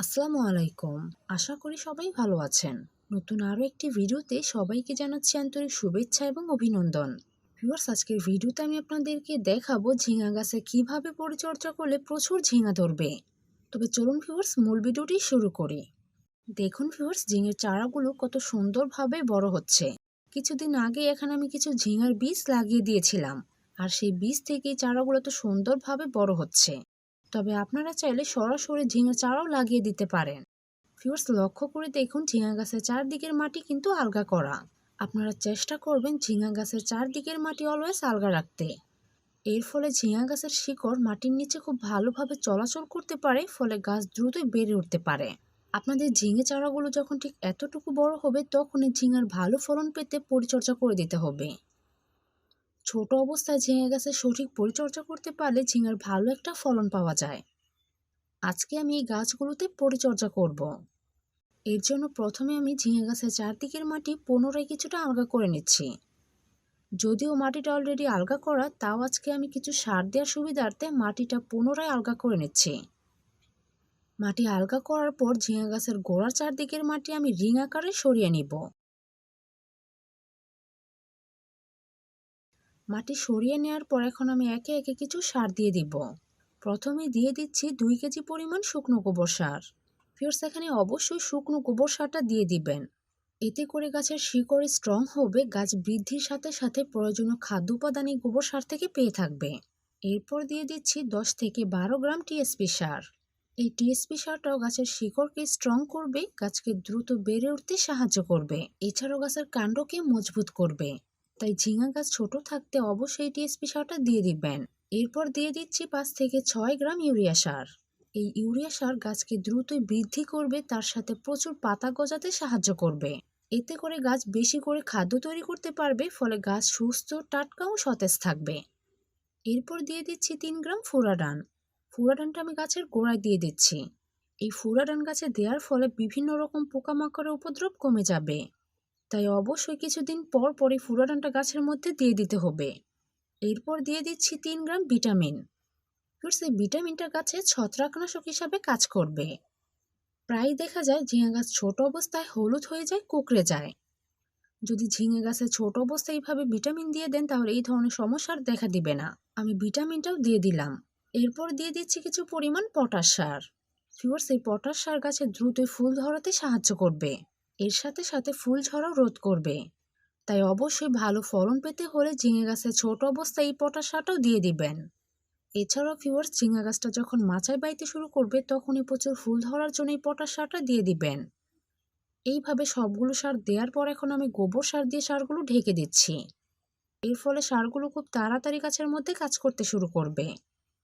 আসসালামু আলাইকুম। আশা করি সবাই ভালো আছেন। নতুন আরও একটি ভিডিওতে সবাইকে জানাচ্ছি আন্তরিক শুভেচ্ছা এবং অভিনন্দন। ভিউয়ার্স, আজকের ভিডিওতে আমি আপনাদেরকে দেখাবো ঝিঙা গাছে কীভাবে পরিচর্যা করলে প্রচুর ঝিঙা ধরবে। তবে চলুন ভিউয়ার্স, মূল ভিডিওটি শুরু করি। দেখুন ভিউয়ার্স, ঝিঙের চারাগুলো কত সুন্দরভাবে বড় হচ্ছে। কিছুদিন আগে এখানে আমি কিছু ঝিঙার বীজ লাগিয়ে দিয়েছিলাম। আর সেই বীজ থেকেই চারাগুলো তো সুন্দরভাবে বড় হচ্ছে। তবে আপনারা চাইলে সরাসরি ঝিঙে চারাও লাগিয়ে দিতে পারেন। ফিওর্স লক্ষ্য করে দেখুন ঝিঙা গাছের চারদিকের মাটি কিন্তু আলগা করা। আপনারা চেষ্টা করবেন ঝিঙা গাছের চারদিকের মাটি অলওয়েজ আলগা রাখতে। এর ফলে ঝিঙা গাছের শিকড় মাটির নিচে খুব ভালোভাবে চলাচল করতে পারে, ফলে গাছ দ্রুতই বেড়ে উঠতে পারে। আপনাদের ঝিঙে চারাগুলো যখন ঠিক এতটুকু বড় হবে, তখনই ঝিঙার ভালো ফলন পেতে পরিচর্যা করে দিতে হবে। ছোট অবস্থায় ঝিঙে গাছের সঠিক পরিচর্যা করতে পারলে ঝিঙার ভালো একটা ফলন পাওয়া যায়। আজকে আমি এই গাছগুলোতে পরিচর্যা করব। এর জন্য প্রথমে আমি ঝিঙে গাছের চারদিকের মাটি পুনরায় কিছুটা আলগা করে নিচ্ছি। যদিও মাটিটা অলরেডি আলগা করা, তাও আজকে আমি কিছু সার দেওয়ার সুবিধার্থে মাটিটা পুনরায় আলগা করে নিচ্ছি। মাটি আলগা করার পর ঝিঙা গাছের গোড়ার চারদিকের মাটি আমি রিং আকারে সরিয়ে নিব। মাটি সরিয়ে নেওয়ার পর এখন আমি একে একে কিছু সার দিয়ে দিব। প্রথমে দিয়ে দিচ্ছি দুই কেজি পরিমাণ শুকনো গোবর সার। ফিওর্স এখানে অবশ্যই শুকনো গোবর সারটা দিয়ে দিবেন। এতে করে গাছের শিকড় স্ট্রং হবে, গাছ বৃদ্ধির সাথে সাথে প্রয়োজনীয় খাদ্য উপাদান এই গোবর সার থেকে পেয়ে থাকবে। এরপর দিয়ে দিচ্ছি দশ থেকে বারো গ্রাম টিএসপি সার। এই টিএসপি সারটাও গাছের শিকড়কে স্ট্রং করবে, গাছকে দ্রুত বেড়ে উঠতে সাহায্য করবে। এছাড়াও গাছের কাণ্ডকে মজবুত করবে। তাই ঝিঙা গাছ ছোট থাকতে অবশ্যই টিএসপি সারটা দিয়ে দিবেন। এরপর দিয়ে দিচ্ছি পাঁচ থেকে ছয় গ্রাম ইউরিয়া সার। এই ইউরিয়া সার গাছকে দ্রুতই বৃদ্ধি করবে, তার সাথে প্রচুর পাতা গজাতে সাহায্য করবে। এতে করে গাছ বেশি করে খাদ্য তৈরি করতে পারবে, ফলে গাছ সুস্থ, টাটকা ও সতেজ থাকবে। এরপর দিয়ে দিচ্ছি তিন গ্রাম ফুরাডান। ফুরাডানটা আমি গাছের গোড়ায় দিয়ে দিচ্ছি। এই ফুরাডান গাছে দেওয়ার ফলে বিভিন্ন রকম পোকামাকড়ের উপদ্রব কমে যাবে। তাই অবশ্যই কিছুদিন পর পরে ফুরাডানটা গাছের মধ্যে দিয়ে দিতে হবে। এরপর দিয়ে দিচ্ছি তিন গ্রাম ভিটামিন। এই ভিটামিনটা গাছে ছত্রাকনাশক হিসাবে কাজ করবে। প্রায় দেখা যায় ঝিঙে গাছ ছোট অবস্থায় হলুদ হয়ে যায়, কুকড়ে যায়। যদি ঝিঙে গাছে ছোট অবস্থায় এইভাবে ভিটামিন দিয়ে দেন, তাহলে এই ধরনের সমস্যার দেখা দিবে না। আমি ভিটামিনটাও দিয়ে দিলাম। এরপর দিয়ে দিচ্ছি কিছু পরিমাণ পটাশ সার। ফিওর্স এই পটাশ সার গাছে দ্রুতই ফুল ধরাতে সাহায্য করবে। এর সাথে সাথে ফুল ঝরাও রোধ করবে। তাই অবশ্যই ভালো ফলন পেতে হলে ঝিঙে গাছের ছোট অবস্থায় এই পটাশ সারটাও দিয়ে দিবেন। এছাড়াও ফিওর্স ঝিঙা গাছটা যখন মাচায় বাইতে শুরু করবে, তখনই প্রচুর ফুল ধরার জন্য এই পটাশ সারটা দিয়ে দিবেন। এইভাবে সবগুলো সার দেওয়ার পর এখন আমি গোবর সার দিয়ে সারগুলো ঢেকে দিচ্ছি। এর ফলে সারগুলো খুব তাড়াতাড়ি গাছের মধ্যে কাজ করতে শুরু করবে।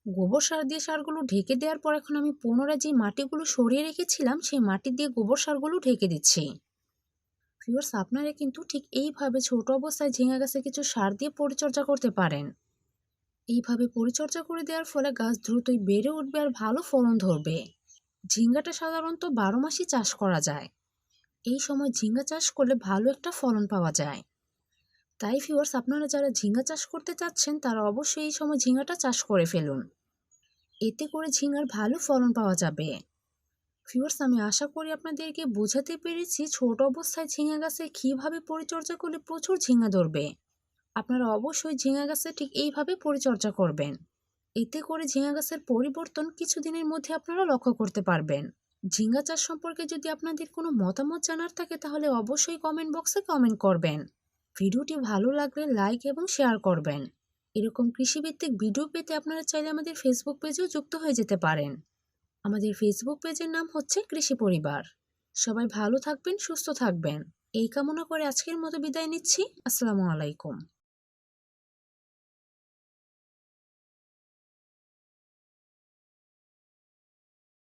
গোবর সার দিয়ে সারগুলো ঢেকে দেওয়ার পর এখন আমি পুনরায় যে মাটিগুলো সরিয়ে রেখেছিলাম, সেই মাটি দিয়ে গোবর সারগুলো ঢেকে দিচ্ছি। ভিউয়ার্স আপনারা কিন্তু ঠিক এইভাবে ছোট অবস্থায় ঝিঙা গাছে কিছু সার দিয়ে পরিচর্যা করতে পারেন। এইভাবে পরিচর্যা করে দেওয়ার ফলে গাছ দ্রুতই বেড়ে উঠবে আর ভালো ফলন ধরবে। ঝিঙ্গাটা সাধারণত বারো মাসই চাষ করা যায়। এই সময় ঝিঙ্গা চাষ করলে ভালো একটা ফলন পাওয়া যায়। তাই ভিউয়ার্স আপনারা যারা ঝিঙ্গা চাষ করতে চাচ্ছেন, তারা অবশ্যই এই সময় ঝিঙ্গাটা চাষ করে ফেলুন। এতে করে ঝিঙ্গার ভালো ফলন পাওয়া যাবে। ভিউয়ার্স, আমি আশা করি আপনাদেরকে বোঝাতে পেরেছি ছোট অবস্থায় ঝিঙা গাছে কীভাবে পরিচর্যা করলে প্রচুর ঝিঙা ধরবে। আপনারা অবশ্যই ঝিঙা গাছে ঠিক এইভাবে পরিচর্যা করবেন। এতে করে ঝিঙা গাছের পরিবর্তন কিছুদিনের মধ্যে আপনারা লক্ষ্য করতে পারবেন। ঝিঙ্গা চাষ সম্পর্কে যদি আপনাদের কোনো মতামত জানার থাকে, তাহলে অবশ্যই কমেন্ট বক্সে কমেন্ট করবেন। ভিডিওটি ভালো লাগলে লাইক এবং শেয়ার করবেন। এরকম কৃষিভিত্তিক ভিডিও পেতে আপনারা চাইলে আমাদের ফেসবুক পেজেও যুক্ত হয়ে যেতে পারেন। আমাদের ফেসবুক পেজের নাম হচ্ছে কৃষি পরিবার। সবাই ভালো থাকবেন, সুস্থ থাকবেন। এই কামনা করে আজকের মতো বিদায় নিচ্ছি। আসসালামু আলাইকুম।